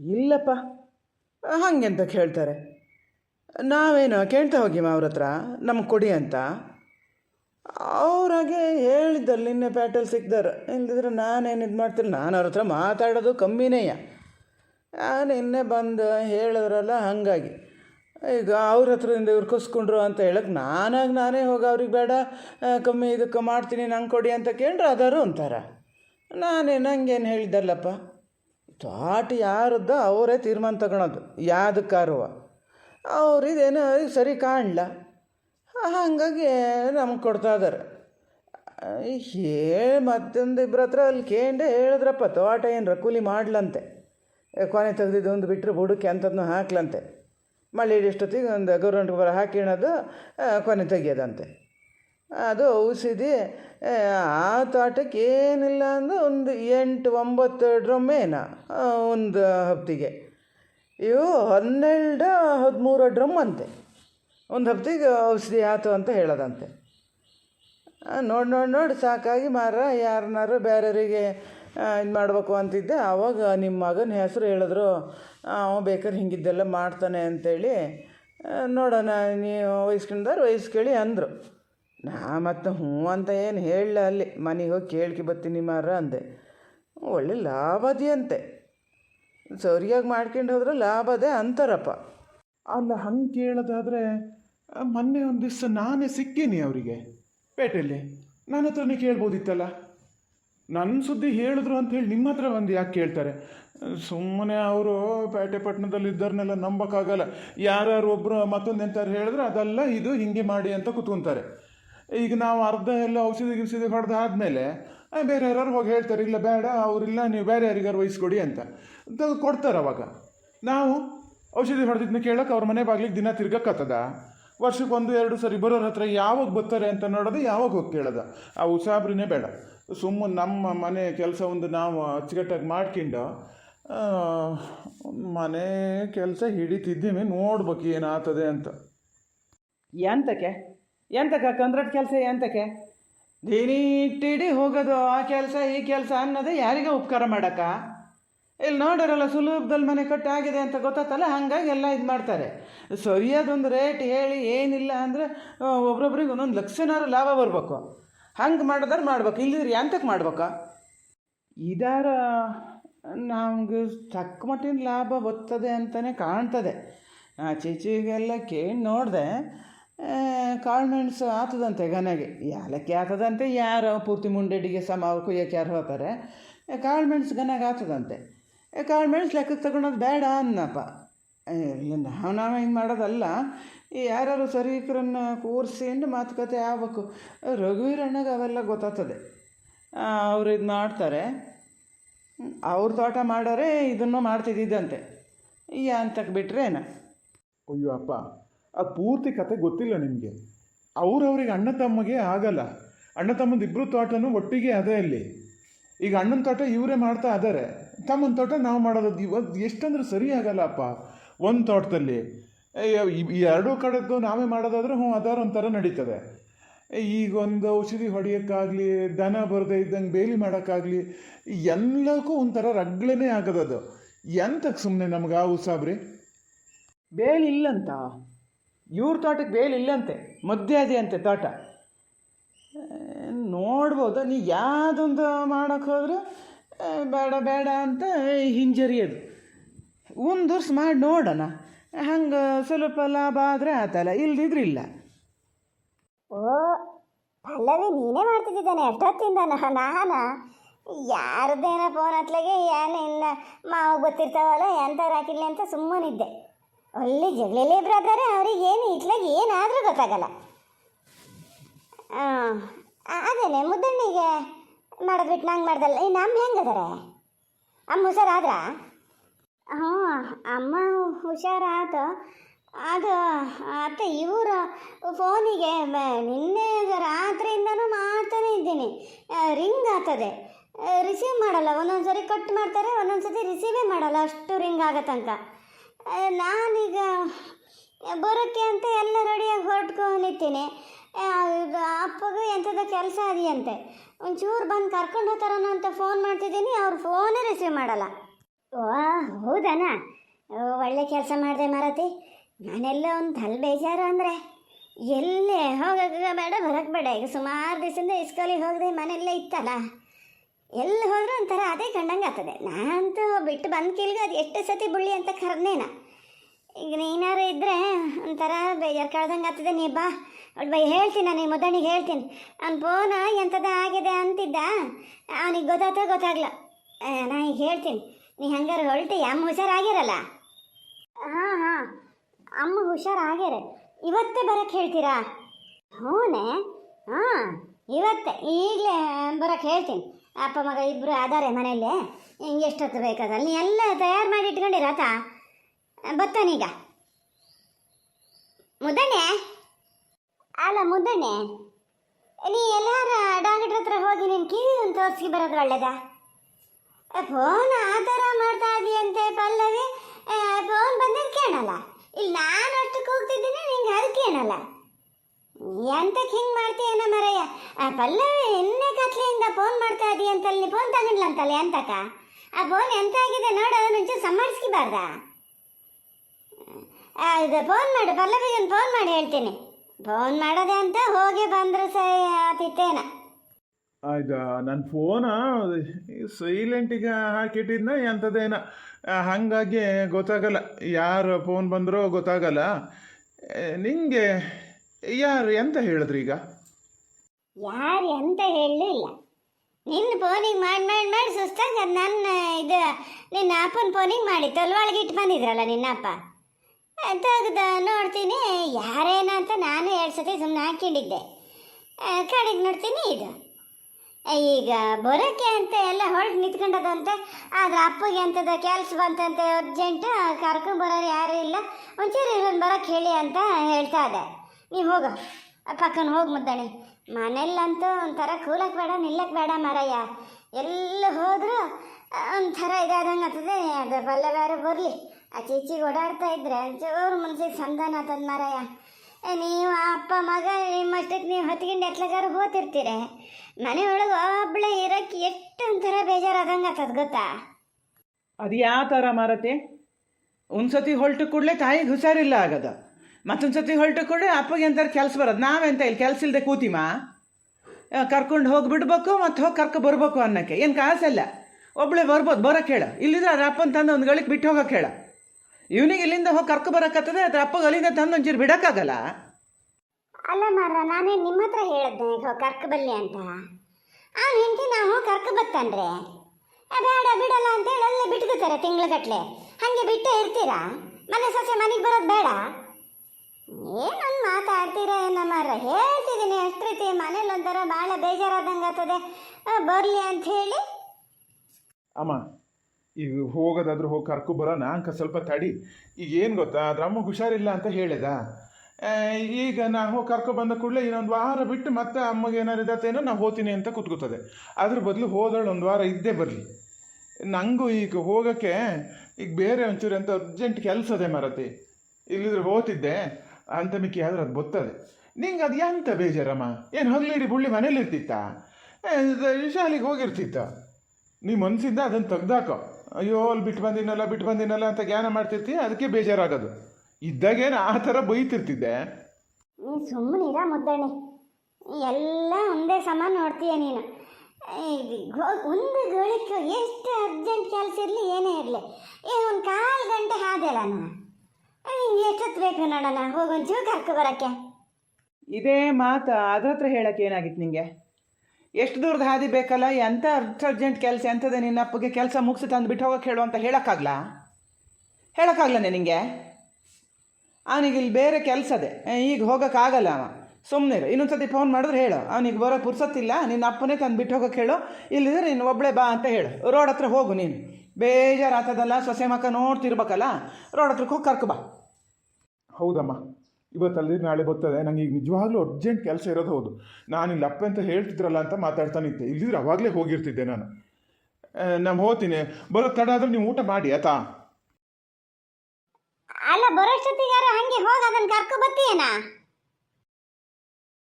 ಇಲ್ಲಪ್ಪ. ಹಂಗೆ ಅಂತ ಕೇಳ್ತಾರೆ. ನಾವೇನು ಕೇಳ್ತಾ ಹೋಗಿ ಅವ್ರ ಹತ್ರ ನಮ್ಗೆ ಕೊಡಿ ಅಂತ? ಅವ್ರಾಗೆ ಹೇಳಿದ್ದಲ್ಲಿ ನಿನ್ನೆ ಪ್ಯಾಟಲ್ ಸಿಕ್ದಾರೆ. ಇಲ್ಲದಿದ್ರೆ ನಾನೇನು ಇದು ಮಾಡ್ತಿಲ್ಲ ನಾನು ಅವ್ರ ಹತ್ರ ಮಾತಾಡೋದು ಕಮ್ಮಿನೇಯ. ನಿನ್ನೆ ಬಂದು ಹೇಳಿದ್ರಲ್ಲ ಹಾಗಾಗಿ. ಈಗ ಅವ್ರ ಹತ್ರದಿಂದ ಇವ್ರು ಕುಸ್ಕೊಂಡ್ರು ಅಂತ ಹೇಳಕ್ಕೆ ನಾನಾಗಿ ನಾನೇ ಹೋಗಿ ಅವ್ರಿಗೆ ಬೇಡ ಕಮ್ಮಿ ಇದಕ್ಕೆ ಮಾಡ್ತೀನಿ, ನಂಗೆ ಕೊಡಿ ಅಂತ ಕೇಳ್ರೆ ಅದಾರು ಅಂತಾರ. ನಾನೇ ನಂಗೇನು ಹೇಳಿದ್ದಲ್ಲಪ್ಪ? ತೋಟ ಯಾರದ್ದು ಅವರೇ ತೀರ್ಮಾನ ತಗೊಳೋದು. ಯಾವ್ದಕ್ಕಾರುವ ಅವ್ರು ಇದೇನು ಸರಿ ಕಾಣಲ್ಲ ಹಾಗಾಗಿ ನಮ್ಗೆ ಕೊಡ್ತಾ ಇದ್ದಾರೆ ಹೇಳಿ ಮತ್ತೊಂದು ಇಬ್ಬರ ಹತ್ರ ಅಲ್ಲಿ ಕೇಂಡೆ ಹೇಳಿದ್ರಪ್ಪ, ತೋಟ ಏನು ಕೂಲಿ ಮಾಡ್ಲಂತೆ. ಕೊನೆ ತೆಗೆದಿದ್ದು ಒಂದು ಬಿಟ್ಟರೆ ಬುಡಕ್ಕೆ ಅಂಥದ್ನು ಹಾಕ್ಲಂತೆ. ಮಳೆ ಇಷ್ಟೊತ್ತಿಗೆ ಒಂದು ಗೌರ್ಮೆಂಟ್ ಗೊಬ್ಬರ ಹಾಕಿಣೋದು ಕೊನೆ ತೆಗಿಯೋದಂತೆ. ಅದು ಔಷಧಿ. ಆ, ತೋಟಕ್ಕೆ ಏನಿಲ್ಲ ಅಂದ್ರೆ ಒಂದು ಎಂಟು ಒಂಬತ್ತು ಡ್ರಮ್ಮೇನ ಒಂದು ಹಪ್ತಿಗೆ. ಇವು ಹನ್ನೆರಡು ಹದಿಮೂರು ಡ್ರಮ್ ಅಂತೆ. ಒಂದು ಹಪ್ತಿಗೆ ಔಷಧಿ ಆಯ್ತು ಅಂತ ಹೇಳೋದಂತೆ. ನೋಡಿ ನೋಡಿ ನೋಡಿ ಸಾಕಾಗಿ ಮಾರ ಯಾರನ್ನಾರು ಬೇರೆಯವರಿಗೆ ಇದು ಮಾಡಬೇಕು ಅಂತಿದ್ದೆ. ಆವಾಗ ನಿಮ್ಮ ಮಗನ ಹೆಸರು ಹೇಳಿದ್ರು ಅವ ಬೇಕಾದ್ರೆ ಹಿಂಗಿದ್ದೆಲ್ಲ ಮಾಡ್ತಾನೆ ಅಂತೇಳಿ ಆ, ನೋಡೋಣ ನೀವು ವಹಿಸ್ಕೊಂಡಾರು ವಯಸ್ಕೇಳಿ ಅಂದರು. ನಾ ಮತ್ತು ಹ್ಞೂ ಅಂತ ಏನು ಹೇಳಲ್ಲ ಅಲ್ಲಿ. ಮನೆಗೆ ಹೋಗಿ ಕೇಳ್ಕಿ ಬರ್ತೀನಿ ಮಾರ ಅಂದೆ. ಒಳ್ಳೆ ಲಾಭದಿಯಂತೆ ಸರಿಯಾಗಿ ಮಾಡ್ಕೊಂಡು ಹೋದ್ರೆ ಲಾಭದೇ ಅಂತಾರಪ್ಪ. ಅಲ್ಲ, ಹಂಗೆ ಕೇಳೋದಾದರೆ, ಮೊನ್ನೆ ಒಂದು ದಿವಸ ನಾನೇ ಸಿಕ್ಕೀನಿ ಅವರಿಗೆ ಪೇಟೆಯಲ್ಲಿ ನನ್ನ ಹತ್ರನೇ ಕೇಳ್ಬೋದಿತ್ತಲ್ಲ. ನನ್ನ ಸುದ್ದಿ ಹೇಳಿದ್ರು ಅಂತ ಹೇಳಿ ನಿಮ್ಮ ಹತ್ರ ಬಂದು ಯಾಕೆ ಕೇಳ್ತಾರೆ? ಸುಮ್ಮನೆ ಅವರು ಪೇಟೆ ಪಟ್ಟಣದಲ್ಲಿ ಇದ್ದವ್ರನ್ನೆಲ್ಲ ನಂಬಕ್ಕಾಗಲ್ಲ. ಯಾರ್ಯಾರು ಒಬ್ಬರು ಮತ್ತೊಂದು ಎಂತಾರು ಹೇಳಿದ್ರೆ ಅದೆಲ್ಲ ಇದು ಹಿಂಗೆ ಮಾಡಿ ಅಂತ ಕುತ್ಕೊಂತಾರೆ. ಈಗ ನಾವು ಅರ್ಧ ಎಲ್ಲ ಔಷಧಿ ಗಿಷಧಿ ಹೊಡೆದು ಆದಮೇಲೆ ಬೇರೆ ಯಾರು ಹೋಗಿ ಹೇಳ್ತಾರೆ, ಇಲ್ಲ, ಬೇಡ, ಅವರಿಲ್ಲ, ನೀವು ಬೇರೆ ಯಾರಿಗಾರು ವಹಿಸ್ಕೊಡಿ ಅಂತ. ಕೊಡ್ತಾರೆ ಅವಾಗ. ನಾವು ಔಷಧಿ ಹೊಡೆದಿದ್ನ ಕೇಳೋಕೆ ಅವ್ರ ಮನೆ ಬಾಗ್ಲಿಗೆ ದಿನ ತಿರ್ಗಕ್ಕತ್ತದ. ವರ್ಷಕ್ಕೆ ಒಂದು, ಎರಡು ಸರಿ ಬರೋರ ಹತ್ರ ಯಾವಾಗ ಬರ್ತಾರೆ ಅಂತ ನೋಡೋದು ಯಾವಾಗ ಹೋಗಿ ಕೇಳೋದು. ಆ ಉಸಾಬ್ರಿನೇ ಬೇಡ. ಸುಮ್ಮನೆ ನಮ್ಮ ಮನೆ ಕೆಲಸ ಒಂದು ನಾವು ಅಚ್ಚುಕಟ್ಟಾಗಿ ಮಾಡ್ಕೊಂಡು ಮನೆ ಕೆಲಸ ಹಿಡಿತಿದ್ದೀವಿ, ನೋಡ್ಬೇಕು ಏನಾಗ್ತದೆ ಅಂತ. ಎಂತಕ್ಕೆ? ಎಂತಕ್ಕೆ ಕಂದ್ರಟ್ ಕೆಲಸ ಎಂತಕ್ಕೆ ದಿನಿಟ್ಟಿಡಿ ಹೋಗೋದು, ಆ ಕೆಲಸ, ಈ ಕೆಲಸ ಅನ್ನೋದೇ ಯಾರಿಗ ಉಪಕಾರ ಮಾಡಕ್ಕ? ಇಲ್ಲಿ ನೋಡೋರಲ್ಲ, ಸುಲಭದಲ್ಲಿ ಮನೆ ಕಟ್ಟಾಗಿದೆ ಅಂತ ಗೊತ್ತಾತಲ್ಲ, ಹಾಗಾಗಿ ಎಲ್ಲ ಇದು ಮಾಡ್ತಾರೆ. ಸರಿಯಾದೊಂದು ರೇಟ್ ಹೇಳಿ ಏನಿಲ್ಲ ಅಂದರೆ ಒಬ್ರೊಬ್ರಿಗೆ ಒಂದೊಂದು ಲಕ್ಷನಾರು ಲಾಭ ಬರಬೇಕು. ಹಂಗೆ ಮಾಡಿದ್ರೆ ಮಾಡ್ಬೇಕು ಇಲ್ಲಿದ್ರೆ ಎಂತಕ್ಕೆ ಮಾಡ್ಬೇಕಾ? ಇದಾರ, ನಮ್ಗೆ ತಕ್ಕ ಮಟ್ಟಿನ ಲಾಭ ಬರ್ತದೆ ಅಂತಲೇ ಕಾಣ್ತದೆ. ಚೀಚಿಗೆಲ್ಲ ಕೇಳಿ ನೋಡಿದೆ ಕಾಳುಮೆಣಸು ಆತದಂತೆ ಘನಗೆ. ಯಾಲಕ್ಕಿ ಆತದಂತೆ, ಯಾರು ಪೂರ್ತಿ ಮುಂಡೆಡಿಗೆ ಸಮ, ಅವ್ರು ಕುಯ್ಯಕ್ಕೆ ಯಾರು ಹೋಗ್ತಾರೆ ಕಾಳುಮೆಣಸು ಗನೆಗೆ ಆತದಂತೆ. ಕಾಳುಮೆಣಸು ಲೆಕ್ಕಕ್ಕೆ ತಗೊಳೋದು ಬೇಡ ಅನ್ನಪ್ಪ. ನಾವು ನಾವು ಹಿಂಗೆ ಮಾಡೋದಲ್ಲ. ಈ ಯಾರು ಸರೀಕರನ್ನು ಕೂರಿಸಿಕೊಂಡು ಮಾತುಕತೆ ಆಗ್ಬೇಕು. ರಘುವೀರಣ್ಣಗೆ ಅವೆಲ್ಲ ಗೊತ್ತಾಗ್ತದೆ. ಅವ್ರು ಇದು ಮಾಡ್ತಾರೆ ಅವ್ರ ತೋಟ ಮಾಡೋರೇ ಇದನ್ನು ಮಾಡ್ತಿದ್ದಂತೆ ಈ ಅಂತಕ್ಕೆ ಬಿಟ್ರೇನ? ಅಯ್ಯೋ, ಅಪ್ಪ. ಅದು ಪೂರ್ತಿ ಕತೆ ಗೊತ್ತಿಲ್ಲ ನಿಮಗೆ. ಅವ್ರವ್ರಿಗೆ ಅಣ್ಣ ತಮ್ಮಗೆ ಆಗಲ್ಲ. ಅಣ್ಣ ತಮ್ಮಂದು ಇಬ್ಬರು ತೋಟನೂ ಒಟ್ಟಿಗೆ ಅದೇ ಅಲ್ಲಿ. ಈಗ ಅಣ್ಣನ ತೋಟ ಇವರೇ ಮಾಡ್ತಾ ಅದಾರೆ ತಮ್ಮನ ತೋಟ ನಾವು ಮಾಡೋದು. ಇವತ್ತು ಎಷ್ಟಂದ್ರೆ ಸರಿ ಆಗಲ್ಲ ಒಂದು ತೋಟದಲ್ಲಿ. ಈ ಎರಡೂ ಕಡೆದು ನಾವೇ ಮಾಡೋದಾದ್ರೆ ಹ್ಞೂ, ಅದಾರ ಒಂಥರ ನಡೀತದೆ. ಈಗ ಒಂದು ಔಷಧಿ ಹೊಡೆಯೋಕ್ಕಾಗಲಿ, ದನ ಬರದೇ ಇದ್ದಂಗೆ ಬೇಲಿ ಮಾಡೋಕ್ಕಾಗಲಿ, ಎಲ್ಲಕ್ಕೂ ಒಂಥರ ರಗ್ಳೇ ಆಗೋದದು. ಎಂತಕ್ಕೆ ಸುಮ್ಮನೆ ನಮ್ಗೆ ಆ ಉಸಾಬ್ರಿ? ಬೇಲಿ ಇಲ್ಲಂತ? ಇವ್ರ ತೋಟಕ್ಕೆ ಬೇಲಿ ಇಲ್ಲಂತೆ ಮಧ್ಯಾದಿ ಅಂತೆ ತೋಟ. ನೋಡ್ಬೋದು, ನೀ ಯಾವುದೊಂದು ಮಾಡೋಕ್ಕೆ ಹೋದ್ರೆ ಬೇಡ ಬೇಡ ಅಂತ ಹಿಂಜರಿಯೋದು. ಒಂದು ವರ್ಷ ಮಾಡಿ ನೋಡೋಣ, ಹಂಗೆ ಸ್ವಲ್ಪ ಲಾಭ ಆದರೆ ಆತಲ್ಲ ಇಲ್ದಿದ್ರೆ ಇಲ್ಲ ಓ, ಪಲ್ಲವಿ ನೀನೇ ಮಾಡ್ತಿದ್ದಾನೆ ಎಷ್ಟೊತ್ತಿಂದ ನಾನ? ಯಾರದೇನ ಫೋನ್ ಹತ್ಲಾಗೆ ಏನು ಮಾವ ಮಾವು ಗೊತ್ತಿರ್ತಾವಲ್ಲ ಎಂಥವ್ರು ಹಾಕಿರ್ಲಿ ಅಂತ ಸುಮ್ಮನಿದ್ದೆ. ಒಳ್ಳೆ ಜಗಳಲೇ ಬ್ರದರ್ ಅವ್ರಿಗೆ ಏನು ಇತ್ಲಾಗ ಏನಾದರೂ ಗೊತ್ತಾಗಲ್ಲ. ಅದೇನೆ, ಮುದ್ದಣ್ಣಿಗೆ ಮಾಡೋದ್ಬಿಟ್ಟು ನಂಗೆ ಮಾಡ್ದಲ್ಲ. ಈ ನಮ್ಮ ಹೆಂಗದಾರೆ? ಅಮ್ಮ ಹುಷಾರಾದ್ರ? ಹ್ಞೂ, ಅಮ್ಮ ಹುಷಾರಾತು ಅದು ಅತ್ತೆ ಇವರು ಫೋನಿಗೆ ನಿನ್ನೆ ರಾತ್ರಿಯಿಂದನೂ ಮಾಡ್ತಾನೆ ಇದ್ದೀನಿ. ರಿಂಗ್ ಆಗ್ತದೆ. ರಿಸೀವ್ ಮಾಡಲ್ಲ. ಒಂದೊಂದು ಸರಿ ಕಟ್ ಮಾಡ್ತಾರೆ ಒಂದೊಂದು ಸತಿ ರಿಸೀವೇ ಮಾಡಲ್ಲ. ಅಷ್ಟು ರಿಂಗ್ ಆಗೋ ನಾನೀಗ ಬರೋಕ್ಕೆ ಅಂತ ಎಲ್ಲ ರೆಡಿಯಾಗಿ ಹೊರಟ್ಕೊಂಡು ನಿಂತೀನಿ ಅಪ್ಪಗೂ ಎಂಥದ್ದು ಕೆಲಸ ಅದೆಯಂತೆ. ಒಂಚೂರು ಬಂದು ಕರ್ಕೊಂಡು ಹೋಗ್ತಾರೋ ಅಂತ ಫೋನ್ ಮಾಡ್ತಿದ್ದೀನಿ, ಅವ್ರು ಫೋನೇ ರಿಸೀವ್ ಮಾಡಲ್ಲ. ಓ, ಹೌದನಾ? ಒಳ್ಳೆ ಕೆಲಸ ಮಾಡಿದೆ ಮಾರತಿ. ನಾನೆಲ್ಲ ಒಂದು ತಲೆ ಬೇಜಾರು ಅಂದರೆ ಎಲ್ಲೇ ಹೋಗೋಕ್ಕೆ ಬೇಡ, ಬರೋಕ್ಕೆ ಬೇಡ. ಈಗ ಸುಮಾರು ದಿವಸದಿಂದ ಇಸ್ಕಲಿಗೆ ಹೋಗದೆ ಮನೆಯಲ್ಲೇ ಇತ್ತಲ್ಲ. ಎಲ್ಲಿ ಹೋದರೂ ಒಂಥರ ಅದೇ ಕಂಡಂಗೆ ಆಗ್ತದೆ. ನಾನಂತೂ ಬಿಟ್ಟು ಬಂದ ಕೇಳಿಗೆ ಅದು ಎಷ್ಟು ಸತಿ ಬುಳ್ಳಿ ಅಂತ ಕರೆದೇನ ಈಗ ನೀನಾರು ಇದ್ದರೆ ಒಂಥರ ಬೇಜಾರು ಕಳ್ದಂಗೆ ಆಗ್ತದೆ. ನೀ ಬಾ, ಅವ್ಳು ಬೈ ಹೇಳ್ತೀನಿ, ನಾನು ಈ ಮುದ್ದಣಿಗೆ ಹೇಳ್ತೀನಿ. ಅವ್ನು ಫೋನ ಎಂಥದ ಆಗಿದೆ ಅಂತಿದ್ದ, ಅವನಿಗೆ ಗೊತ್ತಾತ ಗೊತ್ತಾಗ್ಲ. ನಾ ಈಗ ಹೇಳ್ತೀನಿ. ನೀ ಹಂಗಾರೆ ಹೊರಟಿ ಅಮ್ಮ ಹುಷಾರಾಗಿರಲ್ಲ? ಹಾಂ ಹಾಂ, ಅಮ್ಮ ಹುಷಾರಾಗ್ಯಾರ. ಇವತ್ತೇ ಬರಕ್ಕೆ ಹೇಳ್ತೀರಾ? ಹೂನೇ? ಹಾಂ, ಇವತ್ತೇ. ಈಗಲೇ ಬರಕ್ಕೆ ಹೇಳ್ತೀನಿ. ಅಪ್ಪ ಮಗ ಇಬ್ಬರು ಅದಾರೆ ಮನೆಯಲ್ಲೇ. ಹಿಂಗೆ ಎಷ್ಟೊತ್ತು ಬೇಕಾಗಲ್ಲ. ನೀ ಎಲ್ಲ ತಯಾರು ಮಾಡಿ ಇಟ್ಕೊಂಡಿರತ್ತ ಬತ್ತಾನೀಗ ಮುದ್ದಣ್ಣೆ? ಅಲ್ಲ ಮುದ್ದಣ್ಣೆ, ನೀ ಎಲ್ಲಾರ ಡಾಕ್ಟ್ರ್ ಹತ್ರ ಹೋಗಿ ನೀನು ಕಿವಿ ಒಂದು ತೋರಿಸಿ ಬರೋದು ಒಳ್ಳೇದಾ? ಫೋನ್ ಆ ಥರ ಮಾಡ್ತಾ ಇದೆಯಂತೆ ಪಲ್ಲವಿ. ಫೋನ್ ಬಂದಿದ್ದು ಕೇಳಲ್ಲ. ಇಲ್ಲಿ ನಾನು ಅಷ್ಟು ಕೂಗ್ತಿದ್ದೀನಿ, ನಿಂಗೆ ಅದು ಕೇಳಲ್ಲ. ಎಂತಕ್ಕೆ ಹಿಂಗೆ ಮಾಡ್ತೀಯನ ಮರಯ್ಯ? ಪಲ್ಲವಿ ಎನ್ನೆ ಕತ್ಲೆಯಿಂದ ಫೋನ್ ಅಂತಲ್ಲಿ ಫೋನ್ ತಗೊಂಡ್ಲ ತಗೊಂಡ್ಲಂತಲ್ಲ ಎಂತಕ ಆ ಫೋನ್ ಎಂತ ಆಗಿದೆ ನೋಡು ಅದನ್ನ ಒಂಚೂರು ಸಂಭಾಳಿಸ್ಕಿಬಾರ್ದಾ? ಇದು ಫೋನ್ ಮಾಡು ಪಲ್ಲವಿಗೆ ಫೋನ್ ಮಾಡಿ ಹೇಳ್ತೀನಿ. ಫೋನ್ ಮಾಡೋದೆ ಅಂತ ಹೋಗಿ ಬಂದ್ರೆ ಸೈ ಆತಿತ್ತೇನ? ಆಯ್ತು ನನ್ನ ಫೋನ ಸೈಲೆಂಟಿಗೆ ಹಾಕಿಟ್ಟಿದ್ನ ಎಂಥದ್ದೇನ ಹಾಗಾಗಿ ಗೊತ್ತಾಗಲ್ಲ ಯಾರು ಫೋನ್ ಬಂದರೂ ಗೊತ್ತಾಗಲ್ಲ. ನಿಂಗೆ ಯಾರು ಎಂತ ಹೇಳಿದ್ರಿ ಈಗ? ಯಾರು ಎಂತ ಹೇಳಲಿಲ್ಲ ನಿನ್ನ ಫೋನಿಗೆ ಮಾಡಿ ಮಾಡಿ ಮಾಡಿ ಸುಸ್ತಾಗ ನನ್ನ ಇದು, ನಿನ್ನ ಅಪ್ಪನ ಫೋನಿಗೆ ಮಾಡಿ. ತೊಲ್ವಾಳಿಗೆ ಇಟ್ಟು ಬಂದಿದ್ರಲ್ಲ ನಿನ್ನ ಅಪ್ಪ? ತೆಗ್ದು ನೋಡ್ತೀನಿ. ಯಾರೇನ ಅಂತ ನಾನು ಎರಡು ಸತಿ ಸುಮ್ಮನೆ ಹಾಕೊಂಡಿದ್ದೆ ಕಡೆಗೆ ನೋಡ್ತೀನಿ ಇದು. ಈಗ ಬರೋಕ್ಕೆ ಅಂತ ಎಲ್ಲ ಹೊರಟು ನಿಂತ್ಕೊಂಡದಂತೆ ಆದ್ರೆ ಅಪ್ಪಗೆ ಅಂತದ ಕೆಲಸ ಬಂತಂತೆ ಅರ್ಜೆಂಟ್ ಕರ್ಕೊಂಬರೋರು ಯಾರೂ ಇಲ್ಲ. ಒಂಚೂರು ಇರೋದು ಬರೋಕ್ಕೆ ಹೇಳಿ ಅಂತ ಹೇಳ್ತಾ ಇದೆ ನೀವು ಹೋಗು. ಪಕ್ಕನ ಹೋಗಿ ಮುದ್ದಾಳೆ ಮನೆಯಲ್ಲಂತೂ ಒಂಥರ ಕೂಲಕ್ಕೆ ಬೇಡ ನಿಲ್ಲಕ್ಕೆ ಬೇಡ ಮರಯ್ಯ. ಎಲ್ಲ ಹೋದರೂ ಒಂಥರ ಇದಾದಂಗೆ ಆಗ್ತದೆ. ಅದು ಬಲ್ಲವಾರು ಬರಲಿ. ಆಚೆ ಈಚೆಗೆ ಓಡಾಡ್ತಾ ಇದ್ರೆ ಜೋರು ಮನ್ಸಿಗೆ ಸಂಧಾನ ಆತದ ಏ, ನೀವು ಅಪ್ಪ ಮಗ ನಿಮ್ಮಷ್ಟಕ್ಕೆ ನೀವು ಹೊತ್ಕೊಂಡು ಎತ್ಲಗಾರು ಮನೆ ಮನೆಯೊಳಗೆ ಒಬ್ಬಳೆ ಇರೋಕ್ಕೆ ಎಷ್ಟು ಒಂಥರ ಬೇಜಾರಾದಂಗೆ ಆಗ್ತದೆ ಗೊತ್ತಾ? ಅದು ಯಾವ ಥರ ಮಾರತಿ ಒಂದ್ಸತಿ ಹೊಲ್ಟು ಕೂಡಲೇ ತಾಯಿಗೆ ಹುಷಾರಿಲ್ಲ ಆಗದ. ಮತ್ತೊಂದು ಸತಿ ಹೊರಟು ಕೊಡು, ಅಪ್ಪಗೆ ಅಂತಾರೆ ಕೆಲಸ ಬರೋದು. ನಾವೆಂತ ಇಲ್ಲಿ ಕೆಲಸ ಇಲ್ಲದೆ ಕೂತಿಮ? ಕರ್ಕೊಂಡು ಹೋಗಿ ಬಿಡ್ಬೇಕು ಮತ್ತು ಹೋಗಿ ಕರ್ಕೊ ಬರ್ಬೇಕು ಅನ್ನೋಕ್ಕೆ. ಏನು ಕಾಸಲ್ಲ ಒಬ್ಬಳೆ ಬರ್ಬೋದು ಬರೋಕ್ಕೆ ಹೇಳ. ಇಲ್ಲಿದ್ರೆ ಅದ್ರ ಅಪ್ಪನ ತಂದು ಒಂದು ಗಳಿಗೆ ಬಿಟ್ಟು ಹೋಗೋಕೆ ಹೇಳ. ಇವನಿಗೆ ಇಲ್ಲಿಂದ ಹೋಗಿ ಕರ್ಕೊ ಬರೋಕ್ಕತ್ತದೆ ಅದ್ರ ಅಪ್ಪಗೆ ಅಲ್ಲಿಂದ ತಂದು ಒಂಚೂರು ಬಿಡೋಕ್ಕಾಗಲ್ಲ? ಅಲ್ಲ ಮಾರ ನಾನೇ ನಿಮ್ಮ ಹತ್ರ ಹೇಳಿದ್ದೆ ಈಗ ಕರ್ಕ ಬಲ್ಲಿ ಅಂತ. ಅವ್ನು ಹೆಂಡತಿ ನಾವು ಕರ್ಕ ಬತ್ತನ್ರೆ ಬೇಡ, ಬಿಡಲ್ಲ ಅಂತೇಳಿ ಅಲ್ಲೇ ಬಿಟ್ಕೋತಾರೆ ತಿಂಗ್ಳುಗಟ್ಲೆ ಹಾಗೆ ಬಿಟ್ಟೇ ಇರ್ತೀರಾ? ಮನೆ ಸೊಸೆ ಮನೆಗೆ ಬರೋದು ಬೇಡ. ಏನೊಂದು ಮಾತಾಡ್ತೀರ ಏನೋ ಮಾರ ಹೇಳ್ತಿದ್ದೀನಿ. ಎಷ್ಟು ರೀತಿ ಮನೇಲಿ ಒಂಥರ ಭಾಳ ಬೇಜಾರಾದಂಗೆ ಬರಲಿ ಅಂತ ಹೇಳಿ. ಅಮ್ಮ, ಈಗ ಹೋಗೋದಾದ್ರೂ ಹೋಗಿ ಕರ್ಕೊ ಬರೋಣ ಅಂಕ ಸ್ವಲ್ಪ ತಡಿ. ಈಗ ಏನು ಗೊತ್ತಾ, ಅದ್ರ ಅಮ್ಮ ಹುಷಾರಿಲ್ಲ ಅಂತ ಹೇಳಿದ. ಈಗ ನಾ ಹೋಗಿ ಕರ್ಕೊ ಬಂದ ಕೂಡಲೇ ಇನ್ನೊಂದು ವಾರ ಬಿಟ್ಟು ಮತ್ತೆ ಅಮ್ಮಗೆ ಏನಾರು ಇದ್ದತ್ತೇನೋ ನಾ ಹೋಗ್ತೀನಿ ಅಂತ ಕೂತ್ಕೋತದೆ. ಅದ್ರ ಬದಲು ಹೋದಳು ಒಂದು ವಾರ ಇದ್ದೇ ಬರಲಿ. ನನಗೂ ಈಗ ಹೋಗೋಕ್ಕೆ ಈಗ ಬೇರೆ ಒಂಚೂರು ಅಂತ ಅರ್ಜೆಂಟ್ ಕೆಲಸ ಅದೇ ಮರತಿ. ಇಲ್ಲಿದ್ರೆ ಹೋಗ್ತಿದ್ದೆ ಅಂತ ಮಿಕ್ಕಿ ಆದ್ರೆ ಅದು ಗೊತ್ತದೆ ನಿಂಗೆ ಅದು ಎಂತ ಬೇಜಾರಮ್ಮ ಏನು ಹಗಲಿಡಿ ಬುಳ್ಳಿ ಮನೇಲಿ ಇರ್ತಿತ್ತಾ ಶಾಲೆಗೆ ಹೋಗಿರ್ತಿತ್ತ. ನೀ ಮನಸ್ಸಿಂದ ಅದನ್ನು ತೆಗ್ದಾಕೋ. ಅಯ್ಯೋ, ಅಲ್ಲಿ ಬಿಟ್ಟು ಬಂದಿನಲ್ಲ ಬಿಟ್ಟು ಬಂದಿನಲ್ಲ ಅಂತ ಜ್ಞಾನ ಮಾಡ್ತಿರ್ತೀಯ? ಅದಕ್ಕೆ ಬೇಜಾರಾಗೋದು. ಇದ್ದಾಗೇನು ಆ ಥರ ಬೈತಿರ್ತಿದ್ದೆ? ನೀ ಸುಮ್ಮನಿರ ಮುದ್ದಣ್ಣಿ ಎಲ್ಲ ಒಂದೇ ಸಮ ನೋಡ್ತೀಯ ನೀನು. ಒಂದು ಎಷ್ಟು ಅರ್ಜೆಂಟ್ ಕೆಲಸ ಇರಲಿ, ಏನೇ ಇರಲಿ. ಒಂದು ಕಾಲು ಗಂಟೆ ಹಾದೆಲ್ಲ ನಾ ನಿಂಗೆ ಎಷ್ಟೊತ್ತು ಬೇಕು ಕರ್ಕೊ ಬರೋಕ್ಕೆ. ಇದೇ ಮಾತು. ಅದ್ರ ಹತ್ರ ಹೇಳಕ್ಕೆ ಏನಾಗಿತ್ತು ನಿಂಗೆ? ಎಷ್ಟು ದೂರದ ಹಾದಿ ಬೇಕಲ್ಲ? ಎಂಥ ಅರ್ಜ ಅರ್ಜೆಂಟ್ ಕೆಲಸ, ಎಂಥದ್ದು ನಿನ್ನ ಅಪ್ಪಗೆ ಕೆಲಸ ಮುಗಿಸಿ ತಂದು ಬಿಟ್ಟು ಹೋಗೋಕೆ ಹೇಳು ಅಂತ ಹೇಳೋಕ್ಕಾಗಲ್ಲ ಹೇಳೋಕ್ಕಾಗ್ಲನೇ ನಿಂಗೆ? ಅವನಿಗೆ ಇಲ್ಲಿ ಬೇರೆ ಕೆಲಸ ಇದೆ ಈಗ ಹೋಗೋಕ್ಕಾಗಲ್ಲ ಅವ. ಸುಮ್ಮನೆ ಇನ್ನೊಂದ್ಸತಿ ಫೋನ್ ಮಾಡಿದ್ರೆ ಹೇಳು. ಅವನಿಗೆ ಬರೋ ಪುರ್ಸತ್ತಿಲ್ಲ. ನಿನ್ನ ಅಪ್ಪನೇ ತಂದು ಬಿಟ್ಟು ಹೋಗೋಕ್ಕೆ ಹೇಳು. ಇಲ್ಲಿದ್ರೆ ನೀನು ಒಬ್ಬಳೇ ಬಾ ಅಂತ ಹೇಳು. ರೋಡ್ ಹತ್ರ ಹೋಗು ನೀನು. ಬೇಜಾರು ಆಗ್ತದಲ್ಲ ಸೊಸೆ ಮಕ್ಕ ನೋಡ್ತಿರ್ಬೇಕಲ್ಲ? ರೋಡ್ ಹತ್ರಕ್ಕೆ ಹೋಗಿ ಕರ್ಕೊ ಬಾ. ಹೌದಮ್ಮ ಇವತ್ತಲ್ಲಿ ನಾಳೆ ಬರ್ತದೆ. ನಂಗೆ ಈಗ ನಿಜವಾಗ್ಲೂ ಅರ್ಜೆಂಟ್ ಕೆಲಸ ಇರೋದು ಹೌದು. ನಾನು ಇಲ್ಲಿ ಅಪ್ಪ ಅಂತ ಹೇಳ್ತಿದ್ರಲ್ಲ ಅಂತ ಮಾತಾಡ್ತಾನಿದ್ದೆ ಇಲ್ಲಿದ್ರೆ ಅವಾಗಲೇ ಹೋಗಿರ್ತಿದ್ದೆ ನಾನು. ನಾನು ಹೋಗ್ತೀನಿ. ಬರೋ ತಡ ಆದ್ರೆ ನೀವು ಊಟ ಮಾಡಿ ಆಯ್ತಾ? ಅಲ್ಲ ಬರೋಷ್ಟೊತ್ತಿಗಾರ ಹಂಗೆ ಹೋಗಿ ಅದನ್ನು ಕರ್ಕೊ ಬತ್ತೀಯನಾ?